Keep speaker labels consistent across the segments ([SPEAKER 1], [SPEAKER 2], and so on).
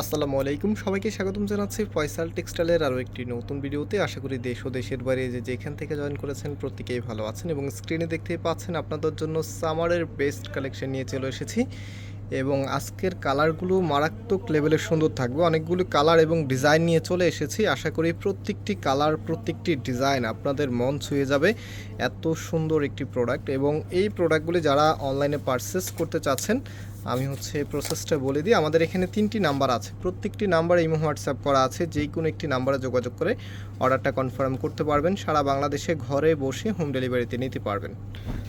[SPEAKER 1] আসসালামু আলাইকুম। সবাইকে স্বাগতম জানাচ্ছি ফয়সাল টেক্সটাইলের আরও একটি নতুন ভিডিওতে। আশা করি দেশ ও দেশের বাইরে যে যেখান থেকে জয়েন করেছেন প্রত্যেকেই ভালো আছেন এবং স্ক্রিনে দেখতেই পাচ্ছেন আপনাদের জন্য সামারের বেস্ট কালেকশন নিয়ে চলে এসেছি এবং আজকের কালারগুলো মারাত্মক লেভেলের সুন্দর থাকবে। অনেকগুলো কালার এবং ডিজাইন নিয়ে চলে এসেছি। আশা করি প্রত্যেকটি কালার প্রত্যেকটি ডিজাইন আপনাদের মন ছুঁয়ে যাবে। এত সুন্দর একটি প্রোডাক্ট এবং এই প্রোডাক্টগুলি যারা অনলাইনে পারচেস করতে চাচ্ছেন আমি হচ্ছে প্রসেসটা বলে দিই। আমাদের এখানে তিনটি নাম্বার আছে। প্রত্যেকটি নাম্বার ইমো হোয়াটসঅ্যাপ করা আছে। যে কোনো একটি নাম্বারে যোগাযোগ করে অর্ডারটা কনফার্ম করতে পারবেন। সারা বাংলাদেশে ঘরে বসে হোম ডেলিভারিতে নিতে পারবেন।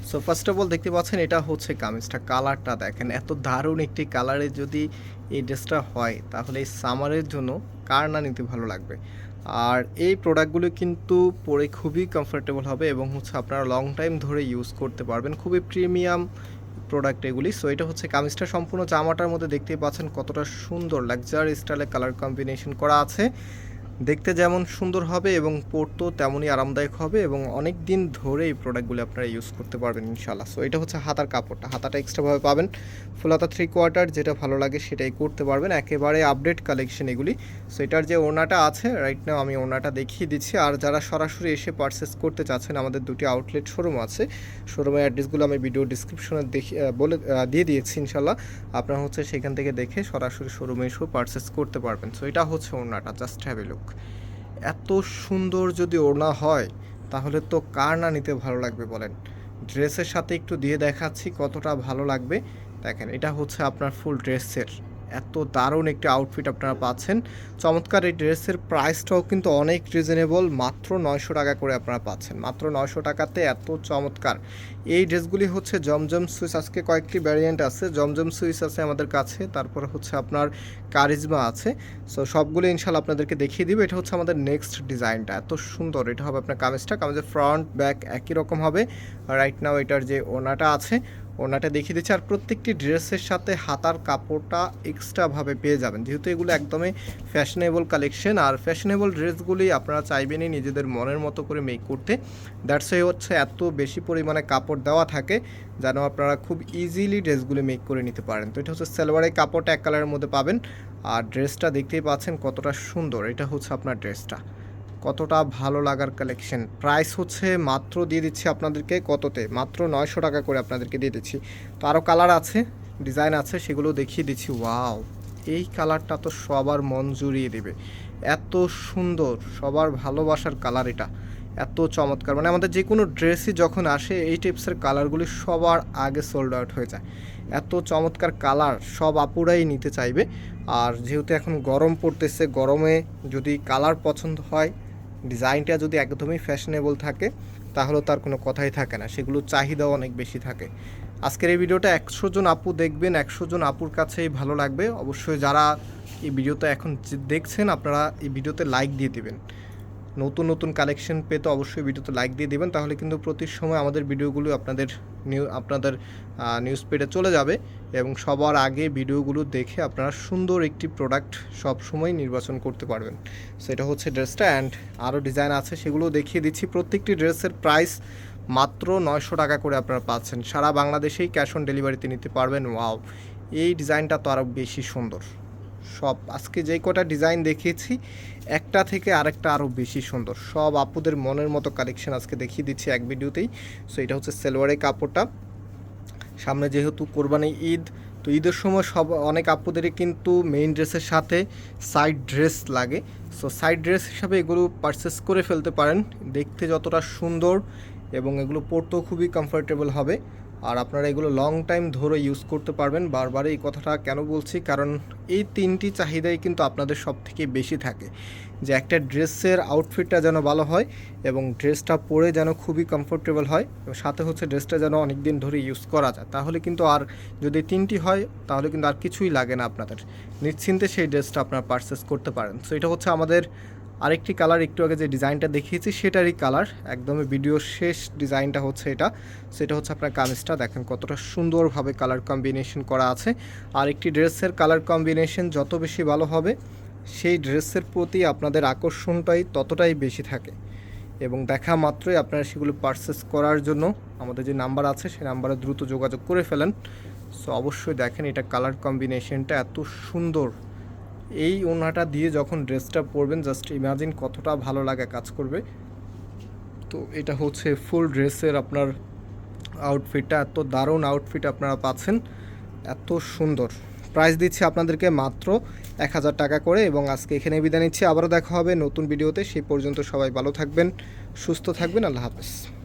[SPEAKER 1] সো ফার্স্ট অফ অল দেখতে পাচ্ছেন, এটা হচ্ছে কামিজটা কালারটা দেখেন, এত দারুণ একটি কালারে যদি এই ড্রেসটা হয়, তাহলে এই সামারের জন্য কার না নিতে ভালো লাগবে? আর এই প্রোডাক্টগুলো কিন্তু পরে খুবই কমফোর্টেবল হবে এবং হচ্ছে আপনারা লং টাইম ধরে ইউজ করতে পারবেন। খুবই প্রিমিয়াম প্রোডাক্ট এগুলি। সো এটা হচ্ছে কামিজটা। সম্পূর্ণ জামাটার মধ্যে দেখতেই পাচ্ছেন কতটা সুন্দর লাক্সারি স্টাইলে কালার কম্বিনেশন করা আছে। দেখতে যেমন সুন্দর হবে এবং পরতেও তেমনই আরামদায়ক হবে এবং অনেক দিন ধরে এই প্রোডাক্টগুলো আপনারা ইউজ করতে পারবেন ইনশাল্লাহ সো এটা হচ্ছে হাতার কাপড়টা। হাতাটা এক্সট্রাভাবে পাবেন। ফুল হাতা থ্রি কোয়ার্টার যেটা ভালো লাগে সেটাই করতে পারবেন। একেবারে আপডেট কালেকশন এগুলি। সো এটার যে ওনাটা আছে রাইট নাও আমি ওনাটা দেখিয়ে দিচ্ছি। আর যারা সরাসরি এসে পারচেস করতে চাচ্ছেন, আমাদের দুটি আউটলেট শোরুম আছে। শোরুমের অ্যাড্রেসগুলো আমি ভিডিও ডিসক্রিপশনে দেখি বলে দিয়ে দিয়েছি ইনশাল্লাহ আপনারা হচ্ছে সেখান থেকে দেখে সরাসরি শোরুমে এসেও পারচেস করতে পারবেন। সো এটা হচ্ছে ওড়নাটা। জাস্ট হ্যাভ এ লুক এত সুন্দর যদি ওড়না হয়, তাহলে তো কার না নিতে ভালো লাগবে বলেন? ড্রেসের সাথে একটু দিয়ে দেখাচ্ছি কতটা ভালো লাগবে। দেখেন, এটা হচ্ছে আপনার ফুল ড্রেসের এত দারুণ একটি আউটফিট আপনারা পাচ্ছেন। চমৎকার এই ড্রেসের প্রাইসটাও কিন্তু অনেক রিজনেবল মাত্র নয়শো টাকা করে আপনারা পাচ্ছেন। মাত্র নয়শো টাকাতে এত চমৎকার। এই ড্রেসগুলি হচ্ছে জমজম সুইস, আজকে কয়েকটি ভ্যারিয়েন্ট আছে। জমজম সুইস আছে আমাদের কাছে, তারপর হচ্ছে আপনার কারিজমা আছে। সো সবগুলো ইনশাল্লাহ আপনাদেরকে দেখিয়ে দিবে। এটা হচ্ছে আমাদের নেক্সট ডিজাইনটা এত সুন্দর, এটা হবে আপনার কামেজটা। কামিজের ফ্রন্ট ব্যাক একই রকম হবে। রাইট নাও এটার যে ওনাটা আছে ওনাটা দেখিয়ে দিচ্ছি। আর প্রত্যেকটি ড্রেসের সাথে হাতার কাপড়টা এক্সট্রাভাবে পেয়ে যাবেন। যেহেতু এগুলো একদমই ফ্যাশনেবল কালেকশন আর ফ্যাশনেবল ড্রেসগুলি আপনারা চাইবেনই নিজেদের মনের মতো করে মেক করতে। দ্যাটস ওয়াই হচ্ছে এত বেশি পরিমাণে কাপড় দেওয়া থাকে, যেন আপনারা খুব ইজিলি ড্রেসগুলি মেক করে নিতে পারেন। তো এটা হচ্ছে সালোয়ারের কাপড়টা এক কালারের মধ্যে পাবেন। আর ড্রেসটা দেখতেই পাচ্ছেন কতটা সুন্দর। এটা হচ্ছে আপনার ড্রেসটা। কতটা ভালো লাগার কালেকশন প্রাইস হচ্ছে মাত্র দিয়ে দিচ্ছি আপনাদেরকে কততে? মাত্র নয়শো টাকা করে আপনাদেরকে দিয়ে দিচ্ছি। তো আরও কালার আছে ডিজাইন আছে, সেগুলো দেখিয়ে দিচ্ছি। ওয়াও এই কালারটা তো সবার মন জুড়িয়ে দেবে। এত সুন্দর, সবার ভালোবাসার কালার এটা। এত চমৎকার। মানে আমাদের যে কোনো ড্রেসই যখন আসে, এই টাইপসের কালারগুলি সবার আগে সোল্ড আউট হয়ে যায়। এত চমৎকার কালার সব আপুরাই নিতে চাইবে। আর যেহেতু এখন গরম পড়তেছে, গরমে যদি কালার পছন্দ হয় ডিজাইনটা যদি একদমই ফ্যাশনেবল থাকে, তাহলে তার কোনো কথাই থাকে না। সেগুলো চাহিদাও অনেক বেশি থাকে। আজকের এই ভিডিওটা একশো জন আপু দেখবেন, একশো জন আপুর কাছেই ভালো লাগবে। অবশ্যই যারা এই ভিডিওটা এখন দেখছেন, আপনারা এই ভিডিওতে লাইক দিয়ে দিবেন। নতুন নতুন কালেকশন পেতে অবশ্যই ভিডিওতে লাইক দিয়ে দিবেন। তাহলে কিন্তু প্রতি সময় আমাদের ভিডিওগুলো আপনাদের নিউ আপনাদের নিউজ পেডে চলে যাবে এবং সবার আগে ভিডিওগুলো দেখে আপনারা সুন্দর একটি প্রোডাক্ট সব সময় নির্বাচন করতে পারবেন। সেটা হচ্ছে ড্রেসটা অ্যান্ড আরও ডিজাইন আছে, সেগুলো দেখিয়ে দিচ্ছি। প্রত্যেকটি ড্রেসের প্রাইস মাত্র নয়শো টাকা করে আপনারা পাচ্ছেন। সারা বাংলাদেশেই ক্যাশ অন ডেলিভারিতে নিতে পারবেন। ওয়াও এই ডিজাইনটা তো আরও বেশি সুন্দর। সব আজকে যেই কটা ডিজাইন দেখিয়েছি, একটা থেকে আরেকটা আরও বেশি সুন্দর। সব আপুদের মনের মতো কালেকশন আজকে দেখিয়ে দিচ্ছি এক ভিডিওতেই। সো এটা হচ্ছে সেলোয়ারের কাপড়টা। সামনে যেহেতু কোরবানি ঈদ, তো ঈদের সময় সব অনেক আপুদেরই কিন্তু মেইন ড্রেসের সাথে সাইড ড্রেস লাগে। সো সাইড ড্রেস হিসাবে এগুলো পারচেস করে ফেলতে পারেন। দেখতে যতটা সুন্দর এবং এগুলো পরতেও খুবই কমফোর্টেবল হবে। আর আপনারা এগুলো লং টাইম ধরে ইউজ করতে পারবেন। বারবার এই কথাটা কেন বলছি? কারণ এই তিনটি চাহিদাই কিন্তু আপনাদের সব থেকে বেশি থাকে। যে একটা ড্রেসের আউটফিটটা যেন ভালো হয় এবং ড্রেসটা পরে যেন খুবই কমফোর্টেবল হয় এবং সাথে হচ্ছে ড্রেসটা যেন অনেক দিন ধরে ইউজ করা যায়। তাহলে কিন্তু আর যদি তিনটি হয়, তাহলে কিন্তু আর কিছুই লাগে না আপনাদের। নিশ্চিন্তে সেই ড্রেসটা আপনারা পারচেস করতে পারেন। সো এটা হচ্ছে আমাদের আরেকটি কালার একটু আগে যে ডিজাইনটা দেখিয়েছি, সেটারই কালার একদমই ভিডিওর শেষ ডিজাইনটা হচ্ছে এটা। সেটা হচ্ছে আপনার কামিজটা। দেখেন কতটা সুন্দরভাবে কালার কম্বিনেশন করা আছে। আর একটি ড্রেসের কালার কম্বিনেশন যত বেশি ভালো হবে, সেই ড্রেসের প্রতি আপনাদের আকর্ষণটাই ততটাই বেশি থাকে। এবং দেখা মাত্রই আপনারা সেগুলো পারচেস করার জন্য আমাদের যে নাম্বার আছে, সেই নাম্বারে দ্রুত যোগাযোগ করে ফেলেন। সো অবশ্যই দেখেন এটা কালার কম্বিনেশনটা এত সুন্দর। এই ওনাটা দিয়ে যখন ড্রেসটা পরবেন জাস্ট ইমাজিন কতটা ভালো লাগা কাজ করবে। তো এটা হচ্ছে ফুল ড্রেসের আপনার আউটফিটটা এত দারুণ আউটফিট আপনারা পাচ্ছেন, এত সুন্দর। প্রাইস দিচ্ছি আপনাদেরকে মাত্র এক হাজার টাকা করে এবং আজকে এখানে বিদায় নিচ্ছি। আবারও দেখা হবে নতুন ভিডিওতে সেই পর্যন্ত সবাই ভালো থাকবেন, সুস্থ থাকবেন। আল্লাহ হাফেজ।